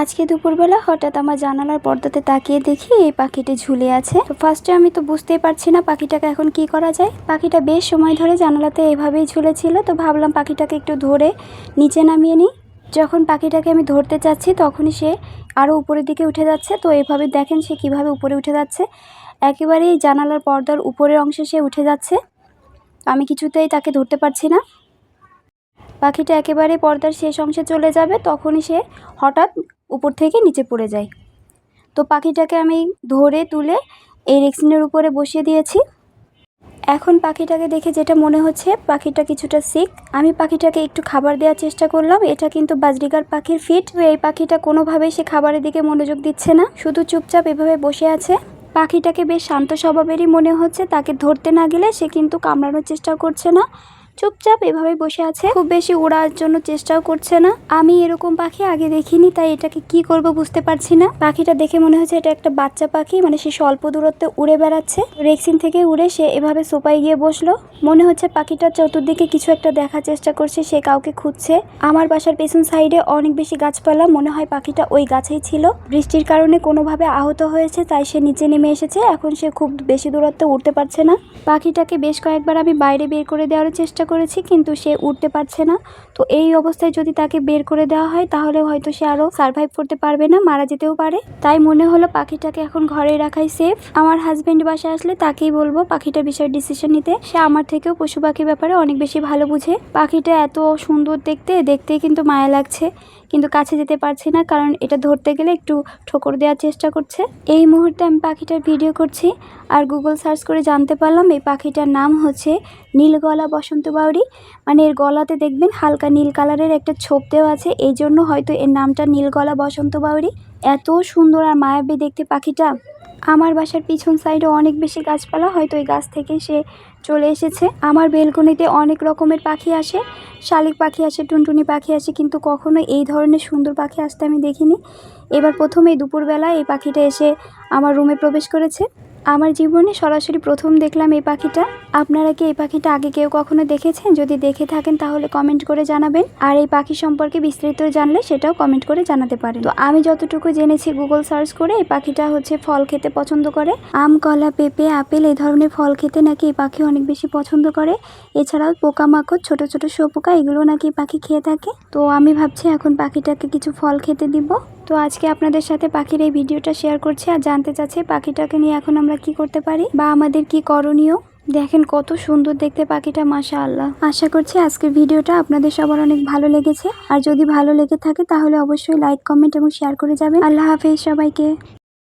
আজকে দুপুরবেলা হঠাৎ আমার জানালার পর্দাতে তাকিয়ে দেখি এই পাখিটি ঝুলে আছে। তো ফার্স্টে আমি তো বুঝতেই পারছি না পাখিটাকে এখন কি করা যায়। পাখিটা বেশ সময় ধরে জানালাতে এভাবেই ঝুলেছিল, তো ভাবলাম পাখিটাকে একটু ধরে নিচে নামিয়ে নিই। যখন পাখিটাকে আমি ধরতে চাচ্ছি, তখনই সে আরও উপরের দিকে উঠে যাচ্ছে। তো এভাবে দেখেন সে কীভাবে উপরে উঠে যাচ্ছে। একেবারেই জানালার পর্দার উপরের অংশে সে উঠে যাচ্ছে। আমি কিছুতেই তাকে ধরতে পারছি না। পাখিটা একেবারে পর্দার শেষ অংশে চলে যাবে, তখনই সে হঠাৎ উপর থেকে নিচে পড়ে যায়। তো পাখিটাকে আমি ধরে তুলে এই রেক্সিনের উপরে বসিয়ে দিয়েছি। এখন পাখিটাকে দেখে যেটা মনে হচ্ছে, পাখিটা কিছুটা সিক আমি পাখিটাকে একটু খাবার দেওয়ার চেষ্টা করলাম। এটা কিন্তু বাজরিগার পাখির ফিট এই পাখিটা কোনোভাবেই সে খাবারের দিকে মনোযোগ দিচ্ছে না। শুধু চুপচাপ এভাবে বসে আছে। পাখিটাকে বেশ শান্ত স্বভাবেরই মনে হচ্ছে। তাকে ধরতে না গেলে সে কিন্তু কামড়ানোর চেষ্টা করছে না। চুপচাপ এভাবে বসে আছে। খুব বেশি ওড়ার জন্য চেষ্টাও করছে না। আমি এরকম পাখি আগে দেখিনি, তাই এটাকে কি করব বুঝতে পারছি না। পাখিটা দেখে মনে হচ্ছে এটা একটা বাচ্চা পাখি মানে সে স্বল্প দূরত্বে উড়ে বেড়াচ্ছে। রেক্সিন থেকে উড়ে সে এভাবে সোপায় গিয়ে বসল। মনে হচ্ছে পাখিটা চতুর্দিকে কিছু একটা দেখার চেষ্টা করছে, সে কাউকে খুঁজছে। আমার বাসার পেছন সাইডে অনেক বেশি গাছপালা, মনে হয় পাখিটা ওই গাছেই ছিল। বৃষ্টির কারণে কোনোভাবে আহত হয়েছে, তাই সে নিচে নেমে এসেছে। এখন সে খুব বেশি দূরত্বে উঠতে পারছে না। পাখিটাকে বেশ কয়েকবার আমি বাইরে বের করে দেওয়ার চেষ্টা করেছি, কিন্তু সে উঠতে পারছে না। তো এই অবস্থায় যদি তাকে বের করে দেওয়া হয়, তাহলে হয়তো সে আরও সার্ভাইভ করতে পারবে না, মারা যেতেও পারে। তাই মনে হলো পাখিটাকে এখন ঘরে রাখাই সেফ আমার হাজব্যান্ড বাসায় আসলে তাকেই বলব পাখিটার বিষয়ে ডিসিশন নিতে। সে আমার থেকেও পশু পাখির ব্যাপারে অনেক বেশি ভালো বুঝে। পাখিটা এত সুন্দর দেখতে, দেখতেই কিন্তু মায়া লাগছে। কিন্তু কাছে যেতে পারছি না, কারণ এটা ধরতে গেলে একটু ঠোকর দেওয়ার চেষ্টা করছে। এই মুহূর্তে আমি পাখিটার ভিডিও করছি আর গুগল সার্চ করে জানতে পারলাম এই পাখিটার নাম হচ্ছে নীলগলা বসন্ত বাউরি। মানে এর গলাতে দেখবেন হালকা নীল কালারের একটা ছোপ দেওয়া আছে এই জন্য হয়তো এর নামটা নীলগলা বসন্ত বাউরি। এত সুন্দর আর মায়াবী দেখতে পাখিটা। আমার বাসার পিছন সাইডে অনেক বেশি গাছপালা, হয়তো এই গাছ থেকে সে চলে এসেছে। আমার বেলকনিতে অনেক রকমের পাখি আসে, শালিক পাখি আসে, টুনটুনি পাখি আসে, কিন্তু কখনো এই ধরনের সুন্দর পাখি আসতে আমি দেখিনি। এবার প্রথমে দুপুরবেলা এই পাখিটা এসে আমার রুমে প্রবেশ করেছে। আমার জীবনে সরাসরি প্রথম দেখলাম এই পাখিটা। আপনারা কি এই পাখিটা আগে কেউ কখনো দেখেছেন? যদি দেখে থাকেন, তাহলে কমেন্ট করে জানাবেন। আর এই পাখি সম্পর্কে বিস্তারিত জানলে সেটাও কমেন্ট করে জানাতে পারেন। তো আমি যতটুকু জেনেছি গুগল সার্চ করে, এই পাখিটা হচ্ছে ফল খেতে পছন্দ করে। আম, কলা, পেঁপে, আপেল, এই ধরনের ফল খেতে নাকি এই পাখি অনেক বেশি পছন্দ করে। এছাড়াও পোকামাকড়, ছোট ছোট শোপোকা এগুলো নাকি পাখি খেয়ে থাকে। তো আমি ভাবছি এখন পাখিটাকে কিছু ফল খেতে দিব। তো আজকে আপনাদের সাথে পাখির এই ভিডিওটা শেয়ার করছি। আর জানতে চাচ্ছি পাখিটাকে নিয়ে এখন আমরা কি করতে পারি? বা আমাদের কি করণীয়? দেখেন কত সুন্দর দেখতে পাখিটা মাসা আল্লাহ আশা করছি আজকের ভিডিওটা আপনাদের সবার অনেক ভালো লেগেছে। আর যদি ভালো লেগে থাকে তাহলে অবশ্যই লাইক, কমেন্ট এবং শেয়ার করে যাবেন। আল্লাহ হাফেজ সবাইকে।